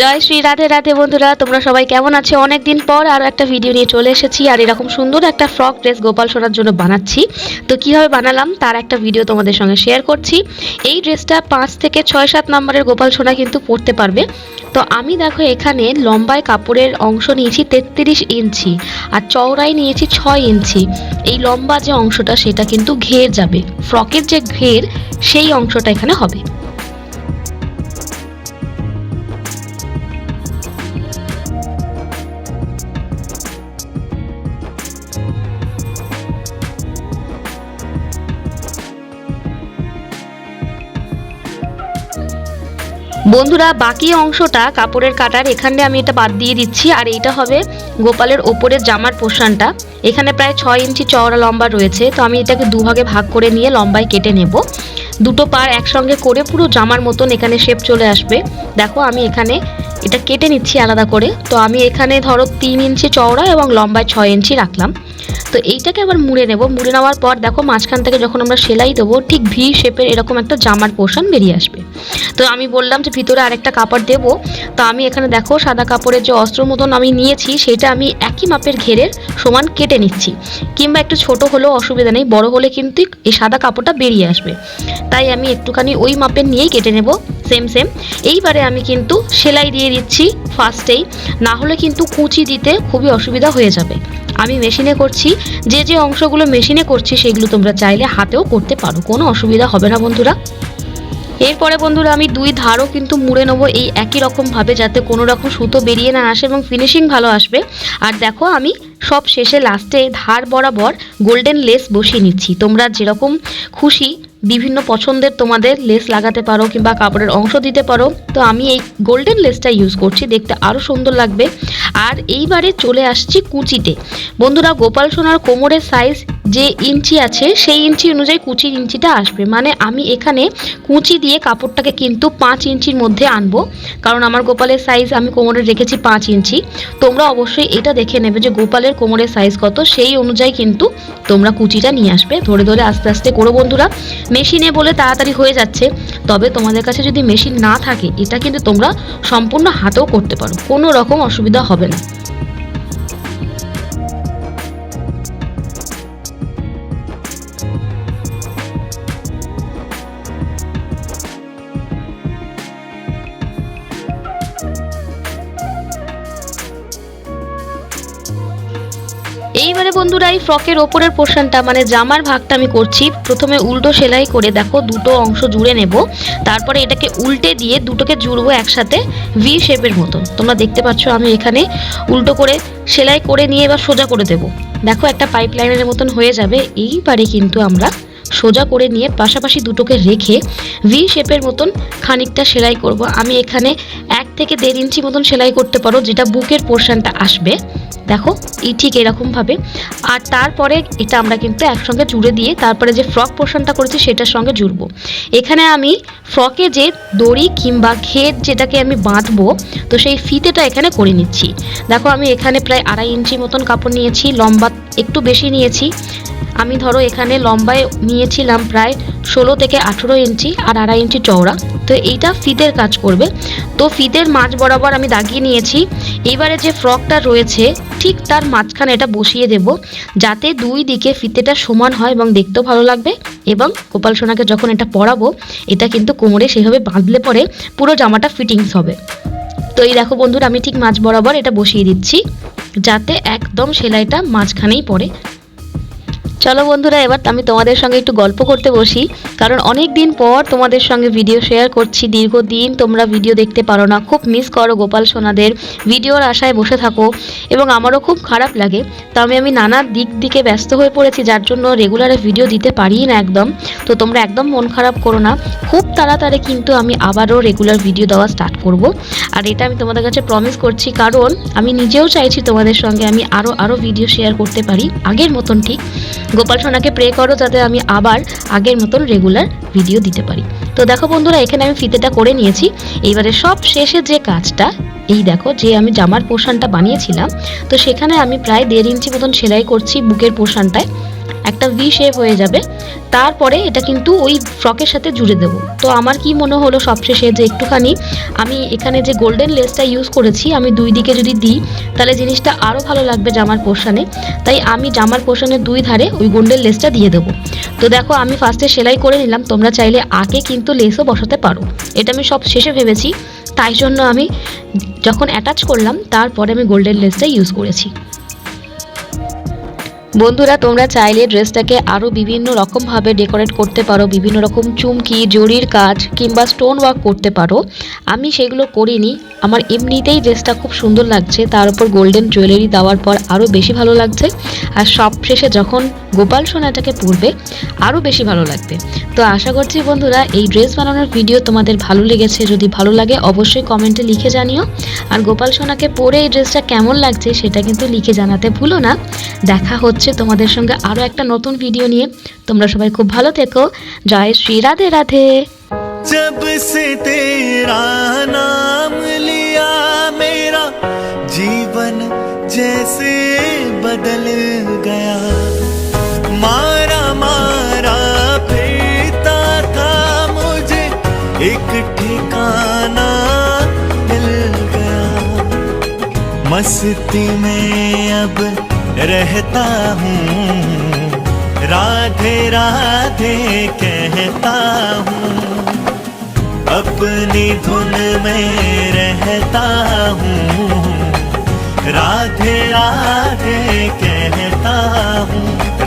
জয় শ্রী রাধে রাধে বন্ধুরা, তোমরা সবাই কেমন আছো? অনেকদিন পর আরও একটা ভিডিও নিয়ে চলে এসেছি আর এরকম সুন্দর একটা ফ্রক ড্রেস গোপাল সোনার জন্য বানাচ্ছি। তো কীভাবে বানালাম? তার একটা ভিডিও তোমাদের সঙ্গে শেয়ার করছি। এই ড্রেসটা পাঁচ থেকে ছয় সাত নম্বরের গোপাল সোনা কিন্তু পরতে পারবে। তো আমি দেখো এখানে লম্বায় কাপড়ের অংশ নিয়েছি তেত্রিশ ইঞ্চি আর চওড়ায় নিয়েছি ছয় ইঞ্চি। এই লম্বা যে অংশটা, সেটা কিন্তু ঘের যাবে। ফ্রকের যে ঘের, সেই অংশটা এখানে হবে। বন্ধুরা, বাকি অংশটা কাপড়ের কাটার, এখানে আমি এটা বাদ দিয়ে দিচ্ছি, আর এইটা হবে গোপালের ওপরের জামার পোর্শনটা। এখানে প্রায় ছয় ইঞ্চি চওড়া লম্বা রয়েছে, তো আমি এটাকে দুভাগে ভাগ করে নিয়ে লম্বায় কেটে নেব। দুটো পার একসঙ্গে করে পুরো জামার মতন এখানে শেপ চলে আসবে। দেখো, আমি এখানে এটা কেটে নিচ্ছি আলাদা করে। তো আমি এখানে ধরো তিন ইঞ্চি চওড়া এবং লম্বায় ছয় ইঞ্চি রাখলাম। তো এইটাকে আবার মুড়ে নেব। মুড়ে নেওয়ার পর দেখো মাঝখান থেকে যখন আমরা সেলাই দেবো, ঠিক ভি শেপের এরকম একটা জামার পোর্শন বেরিয়ে আসবে। তো আমি বললাম যে ভিতরে আরেকটা কাপড় দেবো। তো আমি এখানে দেখো সাদা কাপড়ের যে অস্ত্র মতন আমি নিয়েছি, সেটা আমি একই মাপের ঘেরের সমান কেটে নিচ্ছি। কিংবা একটু ছোট হলেও অসুবিধা নেই, বড় হলে কিন্তু এই সাদা কাপড়টা বেরিয়ে আসবে। তাই আমি একটুখানি ওই মাপের নিয়েই কেটে নেব। সেম সেম এইবারে আমি কিন্তু সেলাই দিয়ে দিচ্ছি ফার্স্টেই না হলে কিন্তু কুচি দিতে খুবই অসুবিধা হয়ে যাবে। আমি মেশিনে করছি। যে যে অংশগুলো মেশিনে করছি সেগুলো তোমরা চাইলে হাতেও করতে পারো। কোনো অসুবিধা হবে না বন্ধুরা। এরপরে বন্ধুরা আমি দুই ধারও কিন্তু মুড়ে নেব এই একই রকম ভাবে যাতে কোনো রকম সুতো বেরিয়ে না আসে এবং ফিনিশিং ভালো আসবে। আর দেখো আমি সব শেষে লাস্টে ধার বরাবর গোল্ডেন লেস বসিয়ে নিচ্ছি। তোমরা যেরকম খুশি বিভিন্ন পছন্দের তোমাদের লেস লাগাতে পারো কিংবা কাপড়ের অংশ দিতে পারো। তো আমি এই গোল্ডেন লেসটা ইউজ করছি, দেখতে আরও সুন্দর লাগবে। আর এইবারে চলে আসছি কুচিতে। বন্ধুরা, গোপাল সোনার কোমরের সাইজ যে ইঞ্চি আছে, সেই ইঞ্চি অনুযায়ী কুচির ইঞ্চিটা আসবে। মানে আমি এখানে কুচি দিয়ে কাপড়টাকে কিন্তু পাঁচ ইঞ্চির মধ্যে আনব। কারণ আমার গোপালের সাইজ আমি কোমরে রেখেছি পাঁচ ইঞ্চি। তোমরা অবশ্যই এটা দেখে নেবে যে গোপালের কোমরের সাইজ কত। সেই অনুযায়ী কিন্তু তোমরা কুচিটা নিয়ে আসবে। ধরে ধরে আস্তে আস্তে করো বন্ধুরা। মেশিনে বলে তাড়াতাড়ি হয়ে যাচ্ছে। তবে তোমাদের কাছে যদি মেশিন না থাকে, এটা কিন্তু তোমরা সম্পূর্ণ হাতেও করতে পারো। কোনো রকম অসুবিধা হবে না। এইবারে বন্ধুরা এই ফ্রকের ওপরের পোর্শনটা মানে জামার ভাগটা আমি করছি। প্রথমে উল্টো সেলাই করে দেখো, দুটো অংশ জুড়ে নেব। তারপরে এটাকে উল্টে দিয়ে দুটোকে জুড়বো একসাথে ভি শেপের মতো। তোমরা দেখতে পাচ্ছ, আমি এখানে উল্টো করে সেলাই করে নিয়ে এবার সোজা করে দেব। দেখো, একটা পাইপ লাইনের মতন হয়ে যাবে। এইবারে কিন্তু আমরা সোজা করে নিয়ে পাশাপাশি দুটোকে রেখে ভি শেপের মতন খানিকটা সেলাই করব। আমি এখানে এক থেকে দেড় ইঞ্চি মতন সেলাই করতে পারো, যেটা বুকের পোর্শনটা আসবে। দেখো, এই ঠিক এরকমভাবে। আর তারপরে এটা আমরা কিন্তু একসঙ্গে জুড়ে দিয়ে তারপরে যে ফ্রক পোর্শনটা করেছি সেটার সঙ্গে জুড়বো। এখানে আমি ফ্রকে যে দড়ি কিংবা ঘের যেটাকে আমি বাঁধবো, তো সেই ফিতেটা এখানে করে নিচ্ছি। দেখো, আমি এখানে প্রায় আড়াই ইঞ্চি মতন কাপড় নিয়েছি, লম্বা একটু বেশি নিয়েছি। আমি ধরো এখানে লম্বায় নিয়েছিলাম প্রায় ষোলো থেকে আঠেরো ইঞ্চি আর আড়াই ইঞ্চি চওড়া। তো এইটা ফিতের কাজ করবে। তো ফিতের মাঝ বরাবর আমি দাগিয়ে নিয়েছি। এবারে যে ফ্রকটা রয়েছে, ঠিক তার মাঝখানে এটা বসিয়ে দেব। যাতে দুই দিকে ফিতেটা সমান হয় এবং দেখতেও ভালো লাগবে। এবং গোপাল সোনাকে যখন এটা পরাবো, এটা কিন্তু কোমরে সেভাবে বাঁধলে পরে পুরো জামাটা ফিটিংস হবে। তো এই দেখো বন্ধুরা, আমি ঠিক মাঝ বরাবর এটা বসিয়ে দিচ্ছি। যাতে একদম সেলাইটা মাঝখানেই পড়ে। চলো বন্ধুরা, এবার আমি তোমাদের সঙ্গে একটু গল্প করতে বসি। কারণ অনেক দিন পর তোমাদের সঙ্গে ভিডিও শেয়ার করছি, দীর্ঘদিন তোমরা ভিডিও দেখতে পারো না। খুব মিস করো গোপাল সোনাদের ভিডিওর আশায় বসে থাকো এবং আমারও খুব খারাপ লাগে। তো আমি আমি নানা দিক দিকে ব্যস্ত হয়ে পড়েছি, যার জন্য রেগুলারে ভিডিও দিতে পারি না একদম। তো তোমরা একদম মন খারাপ করো না। খুব তাড়াতাড়ি কিন্তু আমি আবারও রেগুলার ভিডিও দেওয়া স্টার্ট করব। আর এটা আমি তোমাদের কাছে প্রমিস করছি, কারণ আমি নিজেও চাইছি তোমাদের সঙ্গে আমি আরও আরও ভিডিও শেয়ার করতে পারি, আগের মতন ঠিক। গোপাল সোনাকে প্রে করো যাতে আমি আবার আগের মতন রেগুলার ভিডিও দিতে পারি। তো দেখো বন্ধুরা, এখানে আমি ফিতেটা করে নিয়েছি। এইবারে সব শেষে যে কাজটা এই দেখো যে আমি জামার পোষণটা বানিয়েছিলাম, তো সেখানে আমি প্রায় দেড় ইঞ্চি মতন সেলাই করছি বুকের পোষণটায়। একটা ভি শেপ হয়ে যাবে। তারপরে এটা কিন্তু ওই ফ্রকের সাথে জুড়ে দেবো। তো আমার কি মনে হলো সবশেষে যে একটুখানি আমি এখানে যে গোল্ডেন লেসটা ইউজ করেছি, আমি দুই দিকে যদি দিই, তাহলে জিনিসটা আরও ভালো লাগবে জামার পোর্শনে তাই আমি জামার পোর্শনের দুই ধারে ওই গোল্ডেন লেসটা দিয়ে দেবো। তো দেখো আমি ফার্স্টে সেলাই করে নিলাম, তোমরা চাইলে আগে কিন্তু লেসও বসাতে পারো। এটা আমি সব শেষে ভেবেছি। তাই জন্য আমি যখন অ্যাটাচ করলাম তারপরে আমি গোল্ডেন লেসটা ইউজ করেছি। বন্ধুরা, তোমরা চাইলে ড্রেসটাকে আরও বিভিন্ন রকমভাবে ডেকোরেট করতে পারো, বিভিন্ন রকম চুমকি, জরির কাজ কিংবা স্টোন ওয়ার্ক করতে পারো। আমি সেগুলো করিনি। আমার এমনিতেই ড্রেসটা খুব সুন্দর লাগছে। তার উপর গোল্ডেন জুয়েলারি দেওয়ার পর আরও বেশি ভালো লাগছে। আর সব শেষে যখন গোপাল সোনাটাকে পরবে আরও বেশি ভালো লাগবে। তো আশা করছি বন্ধুরা, এই ড্রেস বানানোর ভিডিও তোমাদের ভালো লেগেছে। যদি ভালো লাগে, অবশ্যই কমেন্টে লিখে জানিও। আর গোপাল সোনাকে পরে এই ড্রেসটা কেমন লাগছে, সেটা কিন্তু লিখে জানাতে ভুলো না। দেখা হচ্ছে তোমাদের সঙ্গে আরও একটা নতুন ভিডিও নিয়ে তোমরা সবাই খুব ভালো থেকো জয় শ্রী রাধে রাধে जब से तेरा नाम लिया मेरा जीवन जैसे बदल गया मारा मारा फिरता था मुझे एक ठिकाना मिल गया मस्ती में अब रहता हूँ। राधे राधे कहता हूँ। अपनी धुन में रहता हूँ। राधे राधे कहता हूँ।